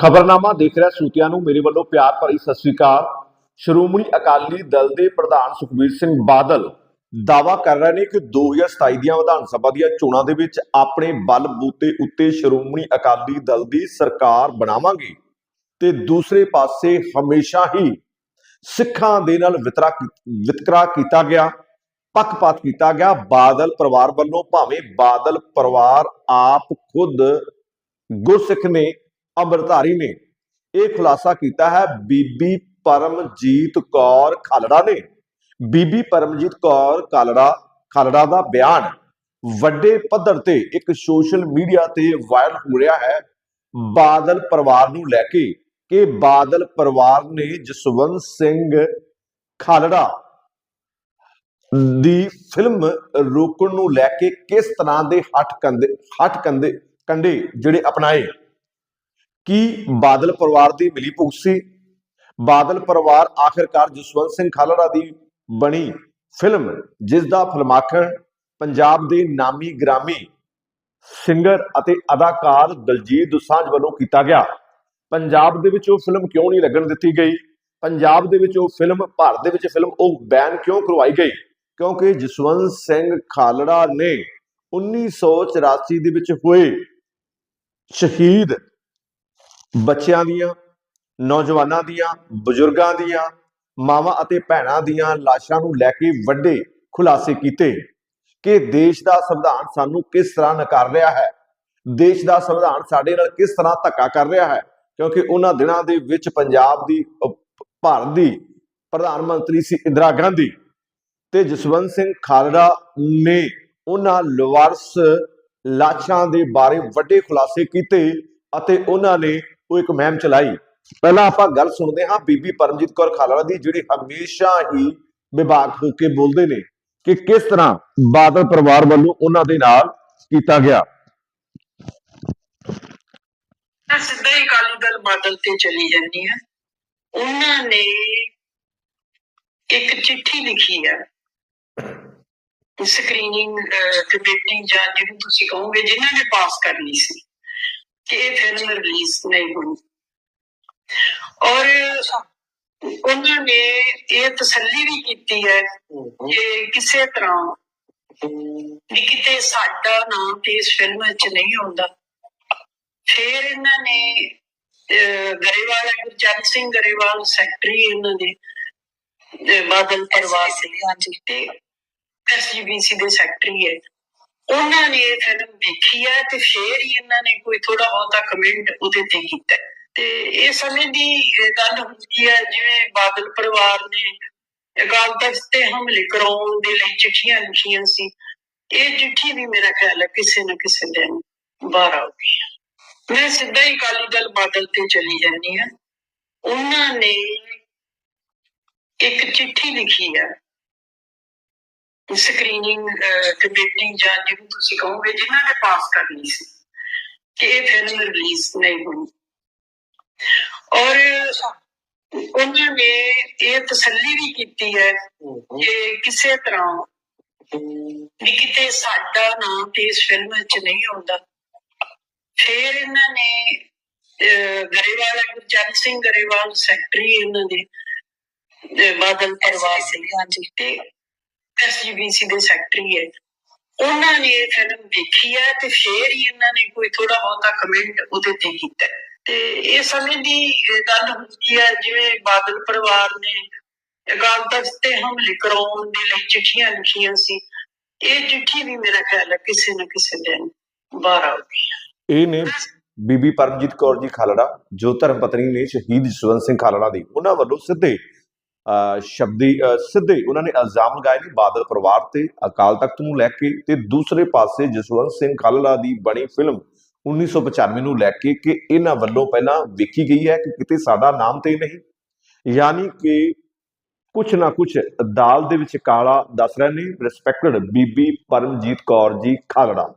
ਖਬਰਨਾਮਾ ਦੇਖ ਰਿਹਾ ਸੂਤਿਆਂ ਨੂੰ। ਮੇਰੇ ਵੱਲੋਂ ਪਿਆਰ ਭਰੀ ਸਤਿ ਸ੍ਰੀ ਅਕਾਲ। ਸ਼੍ਰੋਮਣੀ ਅਕਾਲੀ ਦਲ ਦੇ ਪ੍ਰਧਾਨ ਸੁਖਬੀਰ ਸਿੰਘ ਬਾਦਲ ਦਾਵਾ ਕਰ ਰਹੇ ਨੇ ਕਿ 2027 ਦੀਆਂ ਵਿਧਾਨ ਸਭਾ ਦੀਆਂ ਚੋਣਾਂ ਦੇ ਵਿੱਚ ਆਪਣੇ ਬਲ ਬੂਤੇ ਉੱਤੇ ਸ਼੍ਰੋਮਣੀ ਅਕਾਲੀ ਦਲ ਦੀ ਸਰਕਾਰ ਬਣਾਵਾਂਗੇ ਤੇ ਦੂਸਰੇ ਪਾਸੇ ਹਮੇਸ਼ਾ ਹੀ ਸਿੱਖਾਂ ਦੇ ਨਾਲ ਵਿਤਰਾ ਵਿਤਕਰਾ ਕੀਤਾ ਗਿਆ, ਪੱਖਪਾਤ ਕੀਤਾ ਗਿਆ। ਬਾਦਲ ਪਰਿਵਾਰ ਵੱਲੋਂ ਭਾਵੇਂ ਬਾਦਲ ਪਰਿਵਾਰ ਆਪ ਖੁਦ ਗੁਰਸਿੱਖ ਨੇ ਅੰਮ੍ਰਿਤਧਾਰੀ ਨੇ ਇਹ ਖੁਲਾਸਾ ਕੀਤਾ ਹੈ। ਬੀਬੀ ਪਰਮਜੀਤ ਕੌਰ ਖਾਲੜਾ ਨੇ। ਬੀਬੀ ਪਰਮਜੀਤ ਕੌਰ ਖਾਲੜਾ ਖਾਲੜਾ ਦਾ ਬਿਆਨ ਵੱਡੇ ਪੱਧਰ ਤੇ ਇੱਕ ਸੋਸ਼ਲ ਮੀਡੀਆ ਤੇ ਵਾਇਰਲ ਹੋ ਰਿਹਾ ਹੈ। ਬਾਦਲ ਪਰਿਵਾਰ ਨੂੰ ਲੈ ਕੇ ਕਿ ਬਾਦਲ ਪਰਿਵਾਰ ਨੇ ਜਸਵੰਤ ਸਿੰਘ ਖਾਲੜਾ ਦੀ ਫਿਲਮ ਰੋਕਣ ਨੂੰ ਲੈ ਕੇ ਕਿਸ ਤਰ੍ਹਾਂ ਦੇ ਹੱਠ ਕੰਦੇ ਹੱਠ ਕੰਦੇ ਕੰਡੇ ਜਿਹੜੇ ਅਪਣਾਏ। ਕੀ ਬਾਦਲ ਪਰਿਵਾਰ ਦੀ ਮਿਲੀ ਭੁਗਤ ਸੀ। ਬਾਦਲ ਪਰਿਵਾਰ ਆਖਿਰਕਾਰ ਜਸਵੰਤ ਸਿੰਘ ਖਾਲੜਾ ਦੀ ਬਣੀ ਫਿਲਮ, ਜਿਸ ਦਾ ਫਿਲਮਾਖਣ ਪੰਜਾਬ ਦੇ ਨਾਮੀ ਗ੍ਰਾਮੀ ਸਿੰਗਰ ਅਤੇ ਅਦਾਕਾਰ ਦਲਜੀਤ ਦੁਸਾਂਝ ਵੱਲੋਂ ਕੀਤਾ ਗਿਆ। ਪੰਜਾਬ ਦੇ ਵਿੱਚ ਉਹ ਫਿਲਮ ਕਿਉਂ ਨਹੀਂ ਲੱਗਣ ਦਿੱਤੀ ਗਈ? ਪੰਜਾਬ ਦੇ ਵਿੱਚ ਉਹ ਫਿਲਮ, ਭਾਰਤ ਦੇ ਵਿੱਚ ਫਿਲਮ ਉਹ ਬੈਨ ਕਿਉਂ ਕਰਵਾਈ ਗਈ? ਕਿਉਂਕਿ ਜਸਵੰਤ ਸਿੰਘ ਖਾਲੜਾ ਨੇ 1984 ਦੇ ਵਿੱਚ ਹੋਏ ਸ਼ਹੀਦ ਬੱਚਿਆਂ ਦੀਆਂ, ਨੌਜਵਾਨਾਂ ਦੀਆਂ, ਬਜ਼ੁਰਗਾਂ ਦੀਆਂ, ਮਾਵਾਂ ਅਤੇ ਭੈਣਾਂ ਦੀਆਂ ਲਾਸ਼ਾਂ ਨੂੰ ਲੈ ਕੇ ਵੱਡੇ ਖੁਲਾਸੇ ਕੀਤੇ ਕਿ ਦੇਸ਼ ਦਾ ਸੰਵਿਧਾਨ ਸਾਨੂੰ ਕਿਸ ਤਰ੍ਹਾਂ ਨਕਾਰ ਰਿਹਾ ਹੈ, ਦੇਸ਼ ਦਾ ਸੰਵਿਧਾਨ ਸਾਡੇ ਨਾਲ ਕਿਸ ਤਰ੍ਹਾਂ ਧੱਕਾ ਕਰ ਰਿਹਾ ਹੈ, ਕਿਉਂਕਿ ਉਹਨਾਂ ਦਿਨਾਂ ਦੇ ਵਿੱਚ ਪੰਜਾਬ ਦੀ ਭਾਰਤ ਦੀ ਪ੍ਰਧਾਨ ਮੰਤਰੀ ਸੀ ਇੰਦਰਾ ਗਾਂਧੀ ਤੇ ਜਸਵੰਤ ਸਿੰਘ ਖਾਲੜਾ ਨੇ ਉਹਨਾਂ ਲਵਾਰਸ ਲਾਸ਼ਾਂ ਦੇ ਬਾਰੇ ਵੱਡੇ ਖੁਲਾਸੇ ਕੀਤੇ ਅਤੇ ਉਹਨਾਂ ਨੇ ਉਹ ਇੱਕ ਮਹਿਮ ਚਲਾਈ। ਪਹਿਲਾਂ ਆਪਾਂ ਗੱਲ ਸੁਣਦੇ ਹਾਂ ਬੀਬੀ ਪਰਮਜੀਤ ਕੌਰ ਖਾਲੜਾ ਦੀ, ਜਿਹੜੀ ਹਮੇਸ਼ਾ ਹੀ ਵਿਭਾਗ ਹੋ ਕੇ ਬੋਲਦੇ ਨੇ ਕਿ ਕਿਸ ਤਰ੍ਹਾਂ ਬਾਦਲ ਪਰਿਵਾਰ ਵੱਲੋਂ ਉਹਨਾਂ ਦੇ ਨਾਲ ਕੀਤਾ ਗਿਆ। ਮੈਂ ਸਿੱਧਾ ਹੀ ਅਕਾਲੀ ਦਲ ਬਾਦਲ ਤੇ ਚਲੀ ਜਾਂਦੀ ਹੈ। ਉਹਨਾਂ ਨੇ ਇੱਕ ਚਿੱਠੀ ਲਿਖੀ ਹੈ। ਸਕਰੀਨਿੰਗ ਕਮੇਟੀ ਜਾਂ ਜਿਹਨੂੰ ਤੁਸੀਂ ਕਹੋਗੇ, ਜਿਨ੍ਹਾਂ ਨੇ ਪਾਸ ਕਰਨੀ ਸੀ। ਕਿ ਇਹ ਫਿਲਮ ਰਿਲੀਜ਼ ਨਹੀਂ ਹੋਣੀ ਔਰ ਉਹਨਾਂ ਨੇ ਇਹ ਤਸੱਲੀ ਵੀ ਕੀਤੀ ਹੈ ਕਿ ਕਿਸੇ ਤਰ੍ਹਾਂ ਵੀ ਕਿਤੇ ਸਾਡਾ ਨਾਮ ਤੇ ਇਸ ਫਿਲਮ ਵਿੱਚ ਨਹੀਂ ਆਉਂਦਾ ਫਿਰ ਇਹਨਾਂ ਨੇ ਗਰੇਵਾਲ ਗੁਰਚਰਨ ਸਿੰਘ ਗਰੇਵਾਲ ਸੈਕਟਰੀ ਇਹਨਾਂ ਦੇ ਬਾਦਲ ਪਰਿਵਾਰ ਦੇ ਹਾਂਜੀ ਤੇ ਐਸਜੀਬੀਸੀ ਦੇ ਸੈਕਟਰੀ ਹੈ ਉਹਨਾਂ ਨੇ ਇਹ ਫਿਲਮ ਦੇਖੀ ਹੈ ਤੇ ਫੇਰ ਹੀ ਇਹਨਾਂ ਨੇ ਕੋਈ ਥੋੜਾ ਬਹੁਤਾ ਕਮੈਂਟ ਉਹਦੇ ਤੇ ਕੀਤਾ। ਤੇ ਇਹ ਸਮੇਂ ਦੀ ਗੱਲ ਹੁੰਦੀ ਹੈ ਜਿਵੇਂ ਬਾਦਲ ਪਰਿਵਾਰ ਨੇ ਅਕਾਲ ਤਖਤ ਤੇ ਹਮਲੇ ਕਰਾਉਣ ਦੇ ਲਈ ਚਿੱਠੀਆਂ ਲਿਖੀਆਂ ਸੀ। ਇਹ ਚਿੱਠੀ ਵੀ ਮੇਰਾ ਖਿਆਲ ਹੈ ਕਿਸੇ ਨਾ ਕਿਸੇ ਦਿਨ ਬਾਹਰ ਆਉਗੀ ਮੈਂ ਸਿੱਧਾ ਹੀ ਅਕਾਲੀ ਦਲ ਬਾਦਲ ਤੇ ਚਲੀ ਜਾਂਦੀ ਹਾਂ ਉਹਨਾਂ ਨੇ ਇੱਕ ਚਿੱਠੀ ਲਿਖੀ ਹੈ ਸਕਰੀਨਿੰਗ ਕਮੇਟੀ ਜਾਂ ਜਿਹਨੂੰ ਤੁਸੀਂ ਕਹੋਗੇ ਜਿਨ੍ਹਾਂ ਨੇ ਪਾਸ ਕਰਨੀ ਸੀ ਕਿ ਇਹ ਫਿਲਮ ਰਿਲੀਜ਼ ਨਹੀਂ ਹੋਣੀ ਔਰ ਉਹਨਾਂ ਨੇ ਇਹ ਤਸੱਲੀ ਵੀ ਕੀਤੀ ਹੈ ਕਿ ਕਿਸੇ ਤਰ੍ਹਾਂ ਵੀ ਕਿਤੇ ਸਾਡਾ ਨਾਮ ਤੇ ਇਸ ਫਿਲਮ ਵਿੱਚ ਨਹੀਂ ਆਉਂਦਾ। ਫਿਰ ਇਹਨਾਂ ਨੇ ਗਰੇਵਾਲ ਗੁਰਚਰਨ ਸਿੰਘ ਗਰੇਵਾਲ ਸੈਕਟਰੀ ਇਹਨਾਂ ਦੇ ਬਾਦਲ ਪਰਿਵਾਰ ਦੇ ਹਾਂਜੀ। ਤੇ ਐਸਜੀਬੀਸੀ ਦੇ ਸੈਕਟਰੀ ਹੈ ਉਹਨਾਂ ਨੇ ਇਹ ਫਿਲਮ ਦੇਖੀ ਹੈ ਤੇ ਫਿਰ ਹੀ ਇਹਨਾਂ ਨੇ ਕੋਈ ਥੋੜਾ ਬਹੁਤਾ ਕਮੈਂਟ ਉਹਦੇ ਤੇ ਕੀਤਾ। ਤੇ ਇਹ ਸਮੇਂ ਦੀ ਗੱਲ ਹੁੰਦੀ ਹੈ ਜਿਵੇਂ ਬਾਦਲ ਪਰਿਵਾਰ ਨੇ ਅਕਾਲ ਤਖਤ ਤੇ ਹਮਲੇ ਕਰਾਉਣ ਦੇ ਲਈ ਚਿੱਠੀਆਂ ਲਿਖੀਆਂ ਸੀ। ਇਹ ਚਿੱਠੀ ਵੀ ਮੇਰਾ ਖਿਆਲ ਹੈ ਕਿਸੇ ਨਾ ਕਿਸੇ ਦਿਨ ਬਾਹਰ ਆਉਗੀ ਇਹ ਨੇ ਬੀਬੀ ਪਰਮਜੀਤ ਕੌਰ ਜੀ ਖਾਲੜਾ ਜੋ ਧਰਮ ਪਤਨੀ ਨੇ ਸ਼ਹੀਦ ਜਸਵੰਤ ਸਿੰਘ ਖਾਲੜਾ ਦੀ ਉਹਨਾਂ ਵੱਲੋਂ ਸਿੱਧੇ ਸ਼ਬਦੀ ਸਿੱਧੇ ਉਹਨਾਂ ਨੇ ਇਲਜ਼ਾਮ ਲਗਾਏ ਨੇ ਬਾਦਲ ਪਰਿਵਾਰ ਤੇ, ਅਕਾਲ ਤਖਤ ਨੂੰ ਲੈ ਕੇ ਤੇ ਦੂਸਰੇ ਪਾਸੇ ਜਸਵੰਤ ਸਿੰਘ ਖਾਲੜਾ ਦੀ ਬਣੀ ਫਿਲਮ 1995 ਨੂੰ ਲੈ ਕੇ ਕਿ ਇਹਨਾਂ ਵੱਲੋਂ ਪਹਿਲਾਂ ਵੇਖੀ ਗਈ ਹੈ ਕਿ ਕਿਤੇ ਸਾਡਾ ਨਾਮ ਤੇ ਨਹੀਂ। ਯਾਨੀ ਕਿ ਕੁਛ ਨਾ ਕੁਛ ਦਾਲ ਦੇ ਵਿੱਚ ਕਾਲਾ ਦੱਸ ਰਹੇ ਨੇ ਰਿਸਪੈਕਟਡ ਬੀਬੀ ਪਰਮਜੀਤ ਕੌਰ ਜੀ ਖਾਲੜਾ।